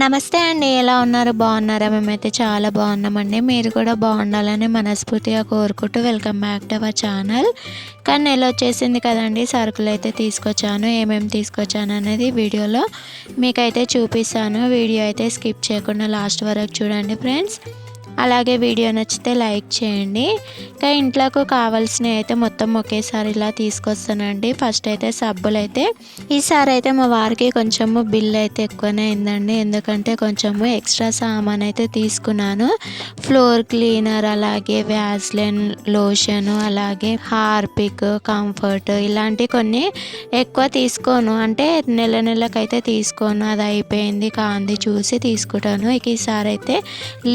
నమస్తే అండి ఎలా ఉన్నారు? బాగున్నారా? మేమైతే చాలా బాగున్నామండి. మీరు కూడా బాగుండాలని మనస్ఫూర్తిగా కోరుకుంటూ welcome back to our channel. కానీ నెల వచ్చేసింది కదండి సరుకులు అయితే తీసుకొచ్చాను. ఏమేమి తీసుకొచ్చాను అనేది వీడియోలో మీకైతే చూపిస్తాను. వీడియో అయితే స్కిప్ చేయకుండా లాస్ట్ వరకు చూడండి ఫ్రెండ్స్. అలాగే వీడియో నచ్చితే లైక్ చేయండి. ఇంకా ఇంట్లోకి కావాల్సినవి అయితే మొత్తం ఒకేసారి ఇలా తీసుకొస్తానండి. ఫస్ట్ అయితే సబ్బులు అయితే. ఈసారి అయితే మా వారికి కొంచెము బిల్ అయితే ఎక్కువనే అయిందండి. ఎందుకంటే కొంచెము ఎక్స్ట్రా సామాన్ అయితే తీసుకున్నాను. ఫ్లోర్ క్లీనర్ అలాగే వ్యాస్లెన్ లోషన్ అలాగే హార్పిక్ కంఫర్ట్ ఇలాంటి కొన్ని ఎక్కువ తీసుకోను. అంటే నెల నెలకైతే తీసుకోను. అది అయిపోయింది కాంది చూసి తీసుకుంటాను. ఇక ఈసారి అయితే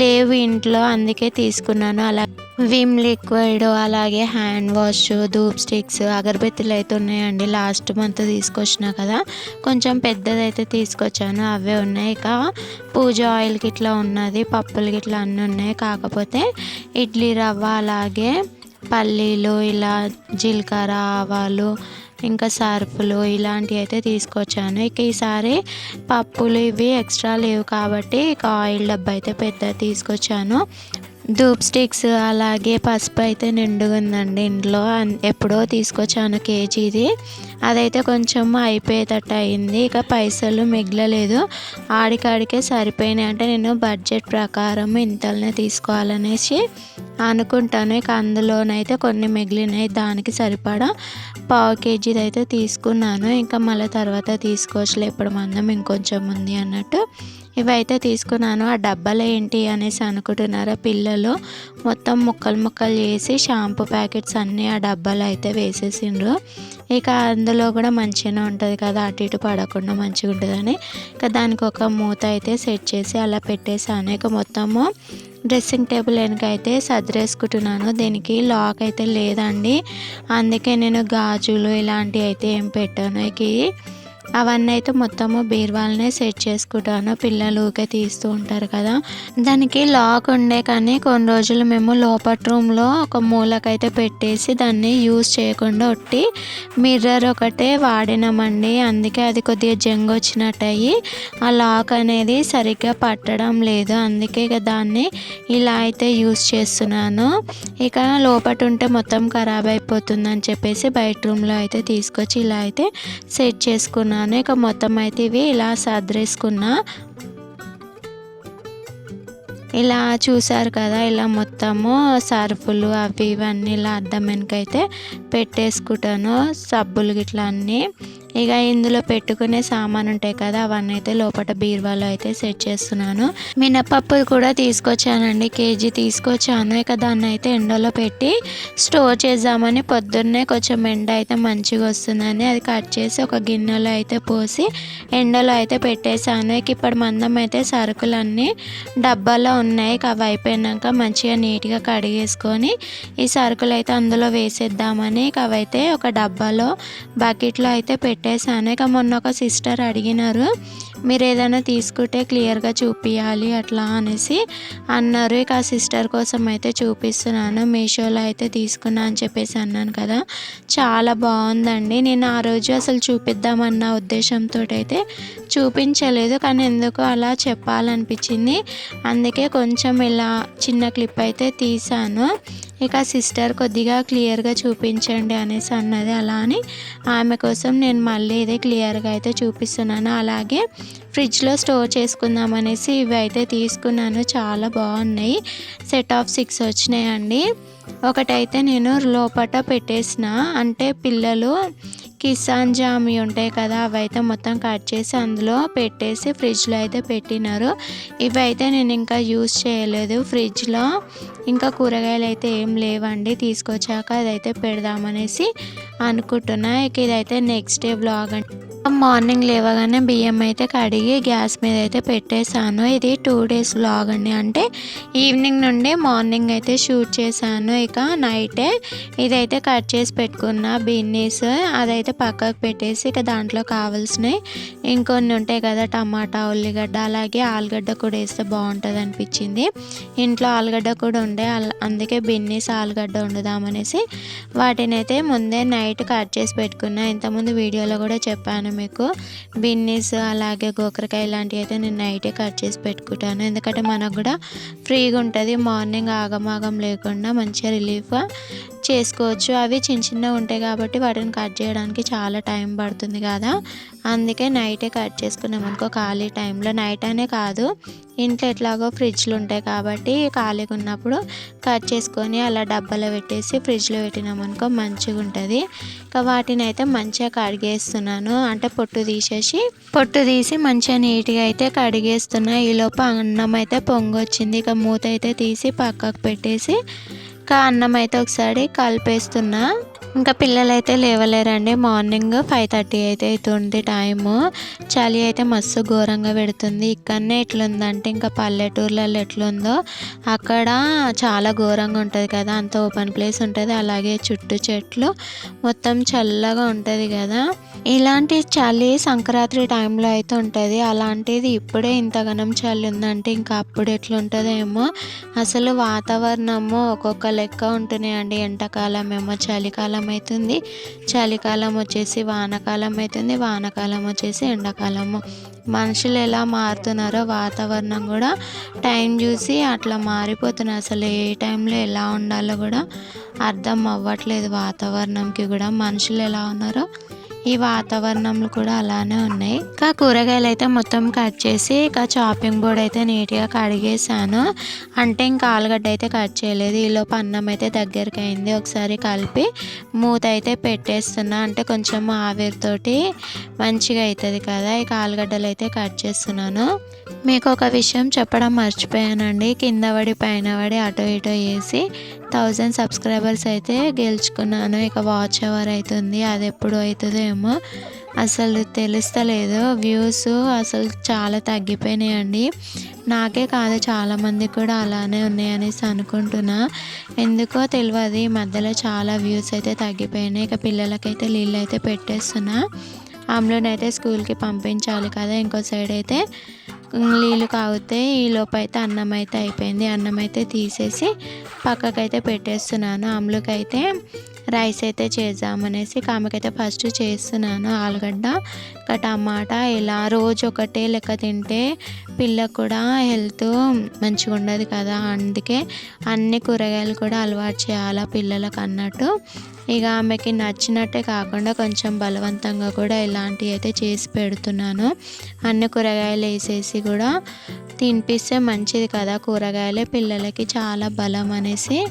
లేవు ఇంట్లో అందుకే తీసుకున్నాను. అలా విమ్ లిక్విడ్ అలాగే హ్యాండ్ వాష్ ధూప్ స్టిక్స్ అగరబత్తిలు అయితే ఉన్నాయండి. లాస్ట్ మంత్ తీసుకొచ్చిన కదా కొంచెం పెద్దదైతే తీసుకొచ్చాను. అవే ఉన్నాయి. ఇక పూజ ఆయిల్కి ఇట్లా ఉన్నది పప్పులకి ఇట్లా అన్నీ ఉన్నాయి. కాకపోతే ఇడ్లీ రవ్వ అలాగే పల్లీలు ఇలా జీలకర్ర ఆవాలు ఇంకా సర్ఫులు ఇలాంటివి అయితే తీసుకొచ్చాను. ఇక ఈసారి పప్పులు ఇవి ఎక్స్ట్రా లేవు కాబట్టి ఇక ఆయిల్ డబ్బా అయితే పెద్ద తీసుకొచ్చాను. ధూప్ స్టిక్స్ అలాగే పసుపు అయితే నిండుగా ఉందండి ఇంట్లో. ఎప్పుడో తీసుకొచ్చాను కేజీది. అదైతే కొంచెం అయిపోయేటట్టు అయింది. ఇక పైసలు మిగలలేదు. ఆడికాడికే సరిపోయినాయి. అంటే నేను బడ్జెట్ ప్రకారం ఇంతలోనే తీసుకోవాలనేసి అనుకుంటాను. ఇక అందులోనైతే కొన్ని మిగిలినాయి. దానికి సరిపడా పావు కేజీది అయితే తీసుకున్నాను. ఇంకా మళ్ళీ తర్వాత తీసుకోవచ్చులే. ఇప్పుడు మందం ఇంకొంచెం ఉంది అన్నట్టు. ఇవైతే తీసుకున్నాను. ఆ డబ్బాలు ఏంటి అనేసి అనుకుంటున్నారా పిల్లలు? మొత్తం ముక్కలు ముక్కలు చేసి షాంపూ ప్యాకెట్స్ అన్నీ ఆ డబ్బాలు అయితే వేసేసిండ్రు. ఇక అందులో కూడా మంచిగానే ఉంటుంది కదా అటు ఇటు పడకుండా మంచిగా ఉంటుందని. ఇక దానికి ఒక మూత అయితే సెట్ చేసి అలా పెట్టేసాను ఇక మొత్తము డ్రెస్సింగ్ టేబుల్ వెనక అయితే దీనికి లాక్ అయితే లేదండి. అందుకే నేను గాజులు ఇలాంటివి అయితే ఏం పెట్టాను. ఇక అవన్నీ అయితే మొత్తము బీర్వాలనే సెట్ చేసుకుంటాను. పిల్లలు ఊకే తీస్తూ ఉంటారు కదా. దానికి లాక్ ఉండే కానీ కొన్ని రోజులు మేము లోపల రూమ్లో ఒక మూలకైతే పెట్టేసి దాన్ని యూజ్ చేయకుండా ఒట్టి మిర్రర్ ఒకటే వాడినామండి. అందుకే అది కొద్దిగా జంగ్ వచ్చినట్టయి. ఆ లాక్ అనేది సరిగ్గా పట్టడం లేదు. అందుకే ఇక దాన్ని ఇలా అయితే యూజ్ చేస్తున్నాను. ఇక లోపట ఉంటే మొత్తం ఖరాబ్ అయిపోతుందని చెప్పేసి బయట రూమ్లో అయితే తీసుకొచ్చి ఇలా అయితే సెట్ చేసుకున్నాను. ఇక మొత్తం అయితే ఇవి ఇలా సర్దేసుకున్నా. ఇలా చూసారు కదా ఇలా మొత్తము సర్ఫులు అవి ఇవన్నీ ఇలా అద్దం వెనకైతే పెట్టేసుకుంటాను. సబ్బులు గిట్లా అన్నీ. ఇక ఇందులో పెట్టుకునే సామాన్ ఉంటాయి కదా అవన్నీ అయితే లోపల బీరువాలో అయితే సెట్ చేస్తున్నాను. మినపప్పు కూడా తీసుకొచ్చానండి కేజీ తీసుకొచ్చాను. ఇక దాన్ని అయితే ఎండలో పెట్టి స్టోర్ చేద్దామని పొద్దున్నే కొంచెం ఎండ అయితే మంచిగా వస్తుందని అది కట్ చేసి ఒక గిన్నెలో అయితే పోసి ఎండలో అయితే పెట్టేశాను. ఇక ఇప్పుడు మందం అయితే సరుకులన్నీ డబ్బాలో ఉన్నాయి. ఇక అవి అయిపోయినాక మంచిగా నీట్గా కడిగేసుకొని ఈ సరుకులు అయితే అందులో వేసేద్దామని ఇక అవైతే ఒక డబ్బాలో బకెట్లో అయితే పెట్టి పెట్టేశాను. ఇక మొన్న ఒక సిస్టర్ అడిగినారు మీరు ఏదైనా తీసుకుంటే క్లియర్గా చూపించాలి అట్లా అనేసి అన్నారు. ఇక ఆ సిస్టర్ కోసం అయితే చూపిస్తున్నాను. మీషోలో అయితే తీసుకున్నా అని చెప్పేసి అన్నాను కదా. చాలా బాగుందండి. నేను ఆ రోజు అసలు చూపిద్దామన్న ఉద్దేశంతో అయితే చూపించలేదు. కానీ ఎందుకో అలా చెప్పాలనిపించింది. అందుకే కొంచెం ఇలా చిన్న క్లిప్ అయితే తీసాను ఇక సిస్టర్ కొద్దిగా క్లియర్గా చూపించండి అనేసి అన్నది. అలా అని ఆమె కోసం నేను మళ్ళీ ఇదే క్లియర్గా అయితే చూపిస్తున్నాను. అలాగే ఫ్రిడ్జ్లో స్టోర్ చేసుకుందాం అనేసి ఇవి అయితే తీసుకున్నాను. చాలా బాగున్నాయి. సెట్ ఆఫ్ సిక్స్ వచ్చినాయండి. ఒకటైతే నేను లోపట పెట్టేసిన. అంటే పిల్లలు కిసాన్ జామి ఉంటాయి కదా అవి అయితే మొత్తం కట్ చేసి అందులో పెట్టేసి ఫ్రిడ్జ్లో అయితే పెట్టినారు. ఇవి అయితే నేను ఇంకా యూస్ చేయలేదు ఫ్రిడ్జ్లో. ఇంకా కూరగాయలు అయితే ఏం లేవండి తీసుకొచ్చాక అదైతే పెడదామనేసి అనుకుంటున్నా. ఇక ఇదైతే నెక్స్ట్ డే బ్లాగ్ అండి. మార్నింగ్ లేవగానే బియ్యం అయితే కడిగి గ్యాస్ మీద అయితే పెట్టేశాను. ఇది టూ డేస్ బ్లాగ్ అండి. అంటే ఈవినింగ్ నుండి మార్నింగ్ అయితే షూట్ చేశాను. ఇక నైటే ఇదైతే కట్ చేసి పెట్టుకున్న బిన్నీస్ అదైతే పక్కకు పెట్టేసి ఇక దాంట్లో కావాల్సినవి ఇంకొన్ని ఉంటాయి కదా టమాటా ఉల్లిగడ్డ అలాగే ఆలుగడ్డ కూడా వేస్తే బాగుంటుంది అనిపించింది. ఇంట్లో ఆలుగడ్డ కూడా ఉండే అందుకే బిన్నీస్ ఆలుగడ్డ వండుదామనేసి వాటిని అయితే ముందే నైట్ కట్ చేసి పెట్టుకున్నా. ఇంతకుముందు వీడియోలో కూడా చెప్పాను మీకు బిన్నీస్ అలాగే గోకరకాయ ఇలాంటివి అయితే నేను నైటే కట్ చేసి పెట్టుకుంటాను. ఎందుకంటే మనకు కూడా ఫ్రీగా ఉంటుంది. మార్నింగ్ ఆగమాగం లేకుండా మంచిగా రిలీఫ్ చేసుకోవచ్చు. అవి చిన్న చిన్నగా ఉంటాయి కాబట్టి వాటిని కట్ చేయడానికి చాలా టైం పడుతుంది కదా. అందుకే నైటే కట్ చేసుకున్నాం అనుకో ఖాళీ టైంలో. నైట్ అనే కాదు ఇంట్లో ఎట్లాగో ఫ్రిడ్జ్లు ఉంటాయి కాబట్టి ఖాళీగా ఉన్నప్పుడు కట్ చేసుకొని అలా డబ్బాలో పెట్టేసి ఫ్రిడ్జ్లో పెట్టినామనుకో మంచిగా ఉంటుంది. ఇంకా వాటిని అయితే మంచిగా కడిగేస్తున్నాను. అంటే పొట్టు తీసేసి పొట్టు తీసి మంచిగా నీట్గా అయితే కడిగేస్తున్నా. ఈలోపు అన్నం అయితే పొంగు వచ్చింది ఇక మూత అయితే తీసి పక్కకు పెట్టేసి ఇంకా అన్నం అయితే ఒకసారి కలిపేస్తున్నా. ఇంకా పిల్లలు అయితే లేవలేరండి. మార్నింగ్ ఫైవ్ థర్టీ అయితే అవుతుంది టైము. చలి అయితే మస్తు ఘోరంగా పెడుతుంది. ఇక్కడనే ఎట్లుందంటే ఇంకా పల్లెటూర్లలో ఎట్లుందో అక్కడ చాలా ఘోరంగా ఉంటుంది కదా. అంత ఓపెన్ ప్లేస్ ఉంటుంది. అలాగే చుట్టూ చెట్లు మొత్తం చల్లగా ఉంటుంది కదా. ఇలాంటి చలి సంక్రాంతి టైంలో అయితే ఉంటుంది. అలాంటిది ఇప్పుడే ఇంతగనం చలి ఉందంటే ఇంకా అప్పుడు ఎట్లుంటుందో ఏమో అసలు వాతావరణము ఒక్కొక్క లెక్క ఉంటున్నాయండి. ఎండాకాలం ఏమో చలికాలం అవుతుంది చలికాలం వచ్చేసి వానకాలం అవుతుంది వానకాలం వచ్చేసి ఎండాకాలము. మనుషులు ఎలా మారుతున్నారో వాతావరణం కూడా టైం చూసి అట్లా మారిపోతున్నారు. అసలు ఏ టైంలో ఎలా ఉండాలో కూడా అర్థం అవ్వట్లేదు వాతావరణంకి కూడా. మనుషులు ఎలా ఉన్నారో ఈ వాతావరణంలో కూడా అలానే ఉన్నాయి. ఇంకా కూరగాయలు అయితే మొత్తం కట్ చేసి ఇంకా చాపింగ్ బోర్డ్ అయితే నీట్గా కడిగేసాను అంటే ఇంకా ఆలుగడ్డ అయితే కట్ చేయలేదు. ఈలోపు అన్నం అయితే దగ్గరికి అయింది. ఒకసారి కలిపి మూత అయితే పెట్టేస్తున్నా. అంటే కొంచెం ఆవిరితోటి మంచిగా అవుతుంది కదా. ఇక ఆలుగడ్డలు అయితే కట్ చేస్తున్నాను. మీకు ఒక విషయం చెప్పడం మర్చిపోయానండి. కింద పడి పైన పడి అటో ఇటో వేసి థౌజండ్ సబ్స్క్రైబర్స్ అయితే గెలుచుకున్నాను. ఇక వాచ్ అవర్ అవుతుంది అది ఎప్పుడు అవుతుందో ఏమో అసలు తెలుస్తలేదు. వ్యూస్ అసలు చాలా తగ్గిపోయినాయండి. నాకే కాదు చాలామంది కూడా అలానే ఉన్నాయనేసి అనుకుంటున్నా. ఎందుకో తెలియదు ఈ మధ్యలో చాలా వ్యూస్ అయితే తగ్గిపోయినాయి. ఇక పిల్లలకైతే నీళ్ళు అయితే పెట్టేస్తున్నా. ఆమ్లోనైతే స్కూల్కి పంపించాలి కదా ఇంకో సైడ్ అయితే. నీళ్ళు కాగితే ఈ లోపు అయితే అన్నం అయితే అయిపోయింది. అన్నం అయితే తీసేసి పక్కకైతే పెట్టేస్తున్నాను. అమ్ములకైతే రైస్ అయితే చేద్దామనేసి కామెకైతే ఫస్ట్ చేస్తున్నాను ఆలుగడ్డ. ఇంకా టమాటా ఇలా రోజు ఒకటే లెక్క తింటే పిల్లకు కూడా హెల్త్ మంచిగా ఉండదు కదా. అందుకే అన్ని కూరగాయలు కూడా అలవాటు చేయాలా పిల్లలకు అన్నట్టు. ఇక ఆమెకి నచ్చినట్టే కాకుండా కొంచెం బలవంతంగా కూడా ఇలాంటివి అయితే చేసి పెడుతున్నాను. అన్ని కూరగాయలు వేసేసి కూడా తినిపిస్తే మంచిది కదా కూరగాయలే పిల్లలకి చాలా బలం అనేసి.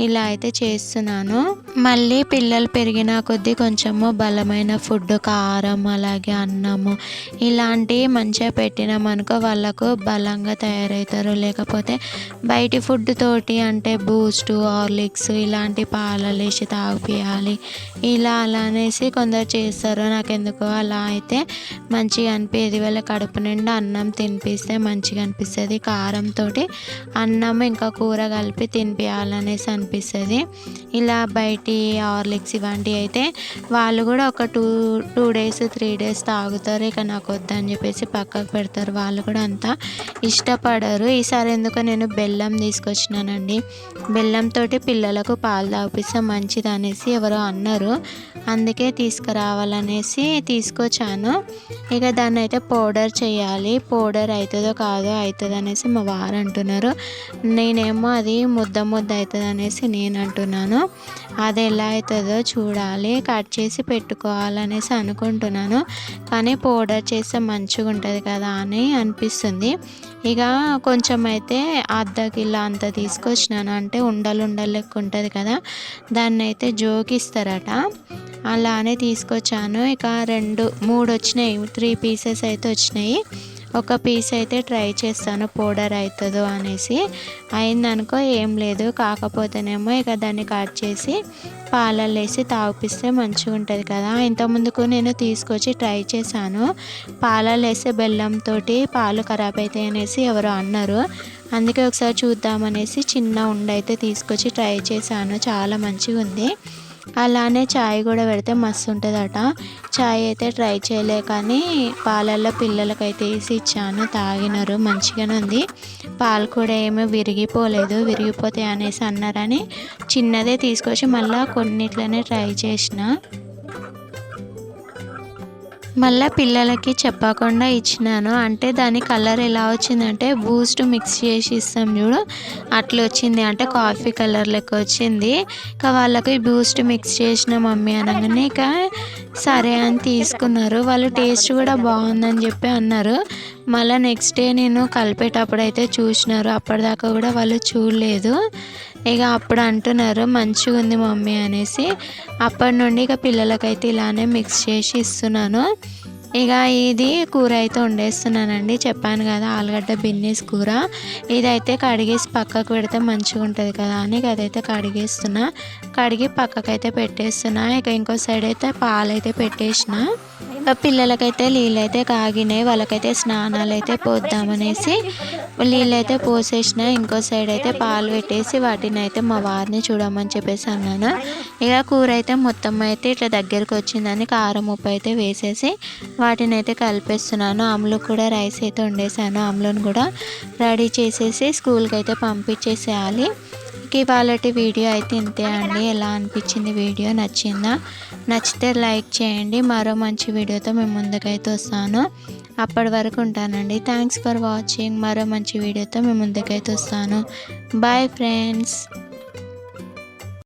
ఇలా అయితే చేస్తున్నాను. మళ్ళీ పిల్లలు పెరిగిన కొద్దీ కొంచెము బలమైన ఫుడ్ కారం అలాగే అన్నము ఇలాంటివి మంచిగా పెట్టినామనుకో వాళ్ళకు బలంగా తయారవుతారు. లేకపోతే బయటి ఫుడ్ తోటి అంటే బూస్ట్ హార్లిక్స్ ఇలాంటి పాలలేసి తాగిపియాలి. ఇలా అలా అనేసి కొందరు చేస్తారు. నాకు ఎందుకో అలా అయితే మంచిగా అనిపించేది వాళ్ళ కడుపు నిండా అన్నం తినిపిస్తే మంచిగా అనిపిస్తుంది. కారంతో అన్నం ఇంకా కూర కలిపి తినిపించాలనేసి అనిపిస్తుంది ఇలా బయటి హార్లిక్స్ ఇలాంటివి అయితే వాళ్ళు కూడా ఒక two two days three days తాగుతారు. ఇక నాకు వద్దని చెప్పేసి పక్కకు పెడతారు. వాళ్ళు కూడా అంత ఇష్టపడరు. ఈసారి ఎందుకో నేను బెల్లం తీసుకొచ్చినానండి. బెల్లంతో పిల్లలకు పాలు తాగిస్తే మంచిది అనేసి ఎవరో అన్నారు. అందుకే తీసుకురావాలనేసి తీసుకొచ్చాను. ఇక దాన్ని అయితే పౌడర్ చేయాలి. పౌడర్ అవుతుందో కాదో అవుతుంది అనేసి మా వారు అంటున్నారు. నేనేమో అది ముద్ద ముద్ద అవుతుంది అనేసి నేను అంటున్నాను అది ఎలా అవుతుందో చూడాలి కట్ చేసి పెట్టుకోవాలనేసి అనుకుంటున్నాను. కానీ పౌడర్ చేస్తే మంచిగా ఉంటుంది కదా అని అనిపిస్తుంది. ఇక కొంచెం అయితే అర్ధ కిలో అంత తీసుకొచ్చినాను. అంటే ఉండలు ఉండలు లెక్క ఉంటుంది కదా దాన్ని అయితే జోకిస్తారట అలానే తీసుకొచ్చాను. ఇక రెండు మూడు వచ్చినాయి. త్రీ పీసెస్ అయితే వచ్చినాయి. ఒక పీస్ అయితే ట్రై చేస్తాను పౌడర్ అవుతుందో అనేసి. అయిందనుకో ఏం లేదు. కాకపోతేనేమో ఇక దాన్ని కట్ చేసి పాలల్లో వేసి తాగిపిస్తే మంచిగా ఉంటుంది కదా. ఇంతకుముందుకు నేను తీసుకొచ్చి ట్రై చేశాను. పాలల్లో వేస్తే బెల్లంతో పాలు ఖరాబ్ అవుతాయి అనేసి ఎవరో అన్నారు. అందుకే ఒకసారి చూద్దామనేసి చిన్న ఉండైతే అయితే తీసుకొచ్చి ట్రై చేశాను. చాలా మంచిగా ఉంది అలానే చాయ్ కూడా పెడితే మస్తు ఉంటుందట చాయ్ అయితే ట్రై చేయలే కానీ పాలల్లో పిల్లలకైతే వేసి ఇచ్చాను. తాగినారు మంచిగానే ఉంది. పాలు కూడా ఏమీ విరిగిపోలేదు. విరిగిపోతాయి అనేసి అన్నారని చిన్నదే తీసుకొచ్చి మళ్ళీ కొన్నిట్లనే ట్రై చేసిన. మళ్ళీ పిల్లలకి చెప్పకుండా ఇచ్చినాను. అంటే దాని కలర్ ఎలా వచ్చిందంటే బూస్ట్ మిక్స్ చేసి ఇస్తాం చూడు. అట్లా వచ్చింది. అంటే కాఫీ కలర్ లెక్క వచ్చింది. ఇక వాళ్ళకి బూస్ట్ మిక్స్ చేసిన మమ్మీ అనగానే ఇక సరే అని తీసుకున్నారు. వాళ్ళు టేస్ట్ కూడా బాగుందని చెప్పి అన్నారు. మళ్ళీ నెక్స్ట్ డే నేను కలిపేటప్పుడు అయితే చూసినారు. అప్పటిదాకా కూడా వాళ్ళు చూడలేదు. ఇక అప్పుడు అంటున్నారు మంచిగా ఉంది మమ్మీ అనేసి. అప్పటి నుండి ఇక పిల్లలకైతే ఇలానే మిక్స్ చేసి ఇస్తున్నాను. ఇక ఇది కూర అయితే వండేస్తున్నానండి. చెప్పాను కదా ఆలుగడ్డ బిన్నీస్ కూర. ఇదైతే కడిగేసి పక్కకు పెడితే మంచిగా ఉంటుంది కదా అని అదైతే కడిగేస్తున్నా. కడిగి పక్కకైతే పెట్టేస్తున్నా. ఇక ఇంకో సైడ్ అయితే పాలు అయితే పెట్టేసిన పిల్లలకైతే నీళ్ళు అయితే కాగినాయి. వాళ్ళకైతే స్నానాలు అయితే పోద్దామనేసి నీళ్ళు అయితే పోసేసిన ఇంకో సైడ్ అయితే పాలు పెట్టేసి వాటిని అయితే మా వారిని చూడమని చెప్పేసి అన్నాను. ఇక కూర అయితే మొత్తం అయితే ఇట్లా దగ్గరికి వచ్చిందని కారం ఉప్పు అయితే వేసేసి వాటిని అయితే కలిపేస్తున్నాను. అమ్ములు కూడా రైస్ అయితే వండేసాను. అమ్ములను కూడా రెడీ చేసేసి స్కూల్కి అయితే పంపించేసేయాలి. ఇవాళ వీడియో అయితే ఇంతే అండి. ఎలా అనిపించింది వీడియో? నచ్చిందా? నచ్చితే లైక్ చేయండి. మరో మంచి వీడియోతో మేము ముందుకైతే వస్తాను. అప్పటి వరకు ఉంటానండి. థ్యాంక్స్ ఫర్ వాచింగ్ మరో మంచి వీడియోతో మేము ముందుకైతే వస్తాను. Bye friends